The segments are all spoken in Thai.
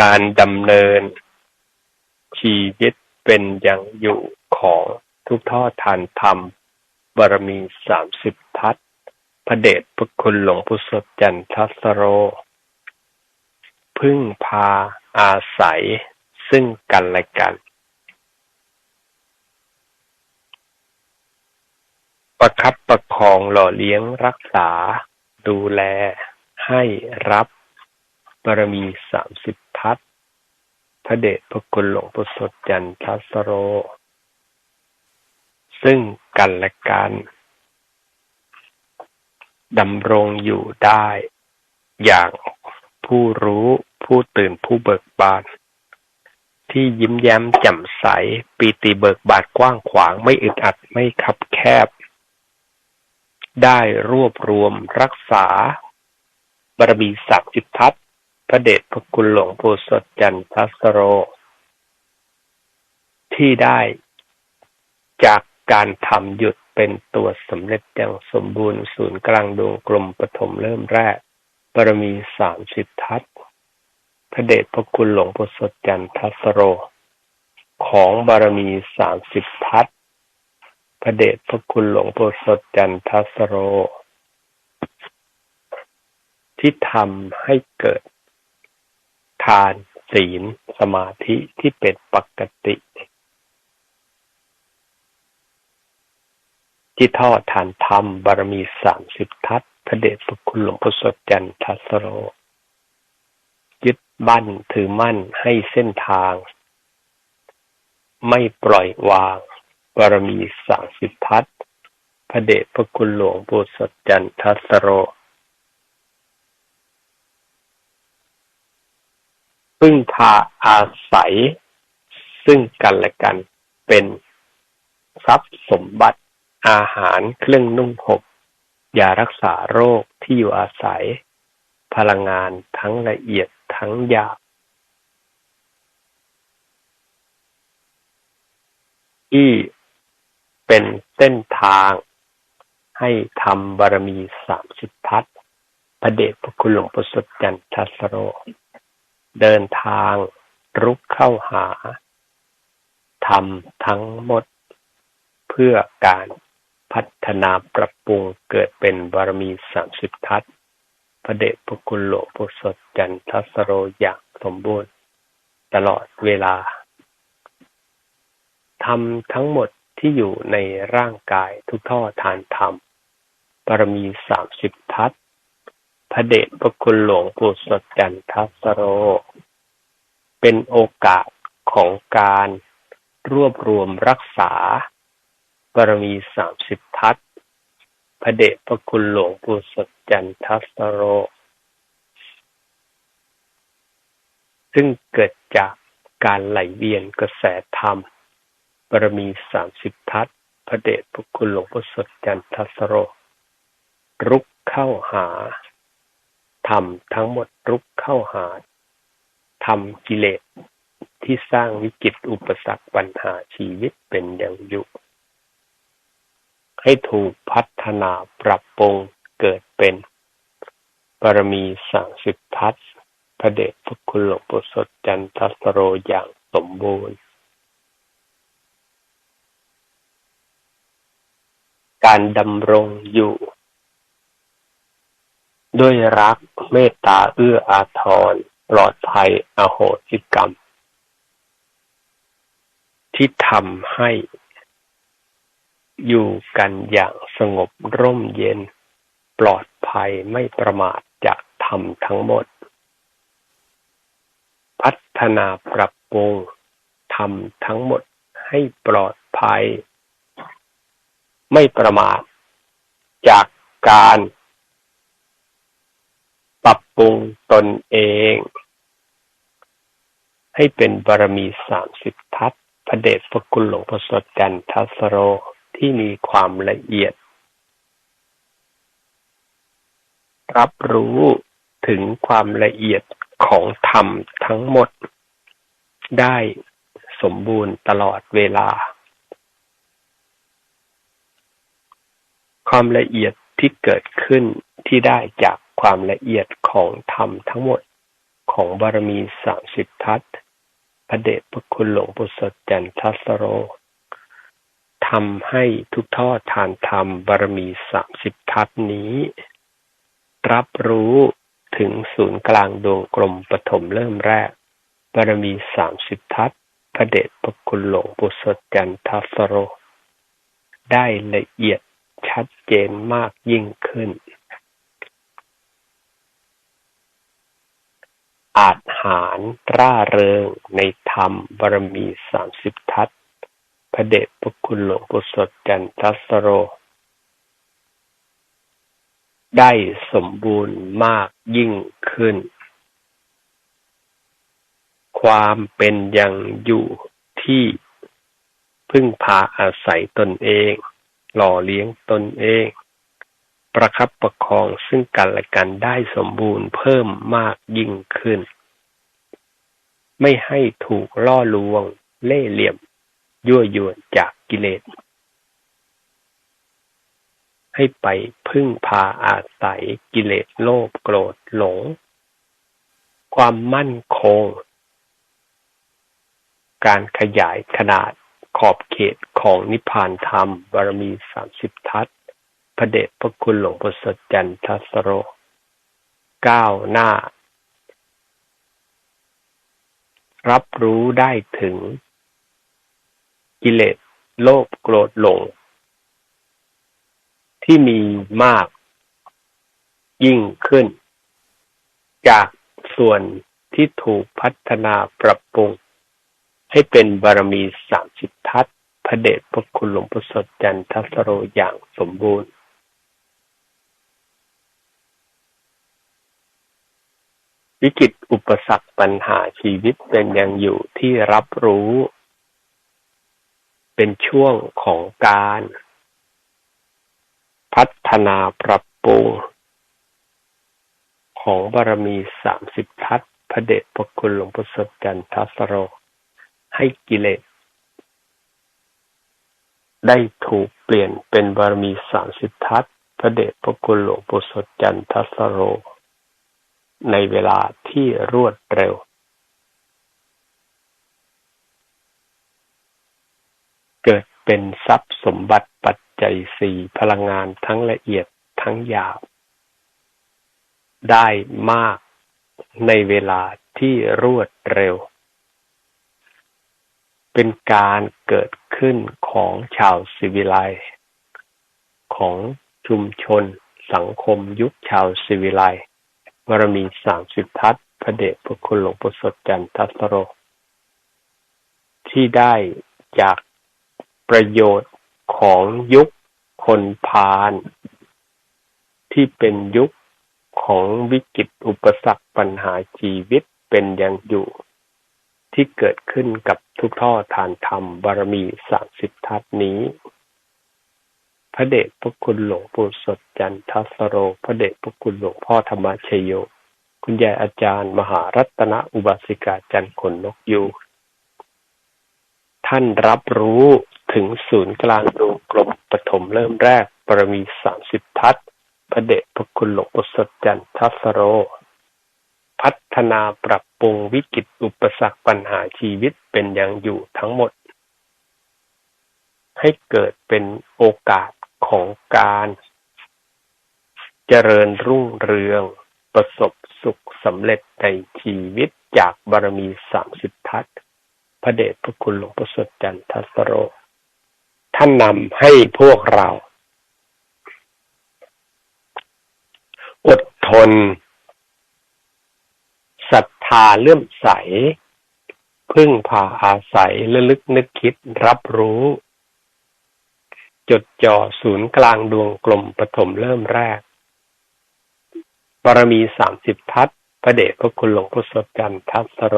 การดำเนิน ชีวิตเป็นอย่างอยู่ของทุกท่อทานธรรมบารมีสามสิบทัศพระเดชพระคุณหลวงพุทธจันทัสโร พึ่งพาอาศัยซึ่งกันและกัน ประคับประคองหล่อเลี้ยงรักษา ดูแลให้รับ บารมีสามสิบทัศพระเดชพระคุณหลวงพุทธสดจันทัสโร ซึ่งกันและกันดำรงอยู่ได้ อย่างผู้รู้ผู้ตื่นผู้เบิกบาน ที่ยิ้มแย้มแจ่มใส ปีติเบิกบานกว้างขวางไม่อึดอัดไม่คับแคบ ได้รวบรวมรักษาบารมีสักจิทัศ พระเดชพระคุณหลวงปู่สดจันทัสโร ที่ได้จากการทำหยุดเป็นตัวสำเร็จอย่างสมบูรณ์ศูนย์กลางดวงกลมปฐมเริ่มแรกบารมีสามสิบทัศพระเดชพระคุณหลวงปู่สดจันทัสโร ของบารมีสามสิบทัศพระเดชพระคุณหลวงปู่สดจันทัสโร ที่ทำให้เกิดานศีลสมาธิที่เป็นปกติ ที่ทอดทานธรรมบารมีสามสิบทัศพระเดชพระคุณหลวงพ่อสดจันทัสโร ยึดบั้นถือมั่นให้เส้นทาง ไม่ปล่อยวางบารมีสามสิบทัศพระเดชพระคุณหลวงปู่สดจันทัสโร พึ่งพาอาศัย ซึ่งกันและกันเป็นทรัพย์สมบัติอาหารเครื่องนุ่งห่มยารักษาโรคที่อยู่อาศัย พลังงานทั้งละเอียดทั้งหยาบที่เป็นเส้นทางให้ทำบารมีสามสิบทัศพระเดชพระคุณหลวงปู่สุดจันทัสโร เดินทางรุกเข้าหาทำทั้งหมด เพื่อการพัฒนาปรับปรุงเกิดเป็นบารมีสามสิบทัศพระเดชพระคุณหลวงปู่สดจันทัสโรอย่างสมบูรณ์ ตลอดเวลาทำทั้งหมดที่อยู่ในร่างกายทุกท่อทานธรรมบารมีสามสิบทัศ พระเดชพระคุณหลวงปู่สดจันทัสโร เป็นโอกาสของการรวบรวมรักษาบารมีสามสิบทัศพระเดชพระคุณหลวงปู่สดจันทัสโร ซึ่งเกิดจากการไหลเวียนกระแสธรรมบารมีสามสิบทัศพระเดชพระคุณหลวงปู่สดจันทัสโร รุกเข้าหา ทำทั้งหมดรุกเข้าหาทำกิเลสที่สร้างวิกฤตอุปสรรคปัญหาชีวิตเป็นอย่างอยู่ ให้ถูกพัฒนาปรับปรุงเกิดเป็นบารมีสามสิบทัศพระเดชพระคุณหลวงปู่สดจันทัสโรอย่างสมบูรณ์ การดำรงอยู่ ด้วยรัก เมตตาเอื้ออาทร ปลอดภัยอโหสิกรรม ที่ทำให้ อยู่กันอย่างสงบร่มเย็น ปลอดภัยไม่ประมาทจากธรรมทั้งหมด พัฒนาปรับปรุงทำทั้งหมดให้ปลอดภัย ไม่ประมาทจากการ ปรับปรุงตนเอง ให้เป็นบารมีสามสิบทัศพระเดชพระคุณหลวงพ่อสดจันทัสโรที่มีความละเอียด รับรู้ถึงความละเอียดของธรรมทั้งหมด ได้สมบูรณ์ตลอดเวลา ความละเอียดที่เกิดขึ้นที่ได้จาก ความละเอียดของธรรมทั้งหมดของบารมีสามสิบทัศพระเดชพระคุณหลวงปู่สดจันทัสโรทำให้ทุกท่อทานธรรมบารมีสามสิบทัศนี้ รับรู้ถึงศูนย์กลางดวงกลมปฐมเริ่มแรก บารมีสามสิบทัศพระเดชพระคุณหลวงปู่สดจันทัสโร ได้ละเอียดชัดเจนมากยิ่งขึ้น อาจหารร่าเริงในธรรมบารมีสามสิบทัศพระเดชพระคุณหลวงปู่สดจันทัสโร ได้สมบูรณ์มากยิ่งขึ้น ความเป็นอย่างอยู่ที่พึ่งพาอาศัยตนเอง หล่อเลี้ยงตนเอง ประคับประคองซึ่งกันและกันได้สมบูรณ์เพิ่มมากยิ่งขึ้น ไม่ให้ถูกล่อลวง เล่เหลี่ยม ยั่วยวนจากกิเลส ให้ไปพึ่งพาอาศัยกิเลสโลภโกรธหลง ความมั่นคง การขยายขนาดขอบเขตของนิพพานธรรมบารมีสามสิบทัศ พระเดชพระคุณหลวงพ่อสดจันทัสโรก้าวหน้า รับรู้ได้ถึง กิเลสโลภโกรธหลง ที่มีมากยิ่งขึ้น จากส่วนที่ถูกพัฒนาปรับปรุง ให้เป็นบารมีสามสิบทัศพระเดชพระคุณหลวงพ่อสดจันทัสโรอย่างสมบูรณ์ วิกฤตอุปสรรคปัญหาชีวิตเป็นยังอยู่ที่รับรู้ เป็นช่วงของการ พัฒนาปรับปรุง ของบารมีสามสิบทัศพระเดชพระคุณหลวงพ่อสดจันทัสโร ให้กิเลส ได้ถูกเปลี่ยนเป็นบารมีสามสิบทัศพระเดชพระคุณหลวงปู่สดจันทัสโร ในเวลาที่รวดเร็ว เกิดเป็นทรัพย์สมบัติปัจจัยสี่พลังงานทั้งละเอียดทั้งหยาบ ได้มากในเวลาที่รวดเร็ว เป็นการเกิดขึ้นของชาวสิวิไลของชุมชนสังคมยุคชาวสิวิไล บารมีสามสิบทัศพระเดชพระคุณหลวงปู่สดจันทัสโร ที่ได้จากประโยชน์ของยุคคนพาลที่เป็นยุคของวิกฤตอุปสรรคปัญหาชีวิตเป็นอย่างอยู่ ที่เกิดขึ้นกับทุกท่อทานธรรมบารมีสามสิบทัศนี้ ระเดชพระคุณหลวงปู่สดจันทัสโร พระเดชพระคุณหลวงพ่อธรรมชโย คุณยายอาจารย์ มหารัตนอุบาสิกาจันขนนกยูท่านรับรู้ถึงศูนย์กลางดวงกลมปฐมเริ่มแรกบารมีสามสิบทัศพระเดชพระคุณหลวงปู่สดจันทัสโร พัฒนาปรับปรุงวิกฤตอุปสรรคปัญหาชีวิตเป็นอย่างอยู่ทั้งหมด ให้เกิดเป็นโอกาส ของการเจริญรุ่งเรือง ประสบสุขสำเร็จในชีวิตจากบารมีสามสิบทัศพระเดชพระคุณหลวงพ่อสดจันทสโร ท่านนำให้พวกเรา อดทนศรัทธาเลื่อมใส พึ่งพาอาศัยระลึกนึกคิดรับรู้ จดจ่อศูนย์กลางดวงกลมปฐมเริ่มแรก บารมีสามสิบทัศพระเดชพระคุณหลวงพ่อสดจันทัสโร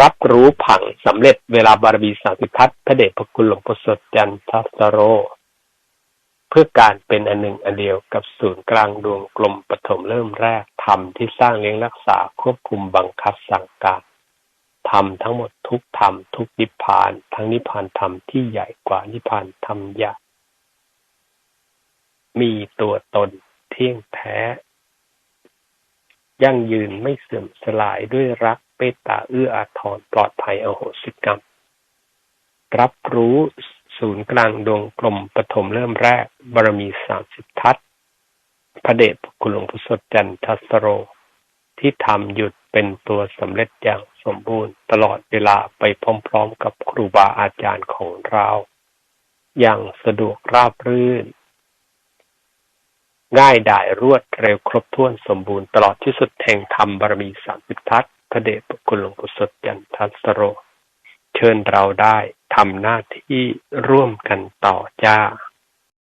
รับรู้ผังสำเร็จเวลาบารมีสามสิบทัศพระเดชพระคุณหลวงพ่อสดจันทัสโร เพื่อการเป็นอันหนึ่งอันเดียวกับศูนย์กลางดวงกลมปฐมเริ่มแรกธรรมที่สร้างเลี้ยงรักษาควบคุมบังคับสั่งการ ธรรมทั้งหมดทุกธรรมทุกนิพพาน ทั้งนิพพานธรรมที่ใหญ่กว่านิพพานธรรมใหญ่มีตัวตนเที่ยงแท้ ยั่งยืนไม่เสื่อมสลายด้วยรักเมตตาเอื้ออาทรปลอดภัยอโหสิกรรม รับรู้ศูนย์กลางดวงกลมปฐมเริ่มแรก บารมีสามสิบทัศพระเดชคุณหลวงพุทธจันทัสโร ที่ทำหยุด เป็นตัวสำเร็จอย่างสมบูรณ์ตลอดเวลาไปพร้อมๆกับครูบาอาจารย์ของเรา อย่างสะดวกราบรื่น ง่ายดายรวดเร็วครบถ้วนสมบูรณ์ตลอดที่สุดแห่งธรรมบารมีสามสิบทัศน์พระเดชพระคุณหลวงพุทธสดจันทัสโร เชิญเราได้ทำหน้าที่ร่วมกันต่อจ้า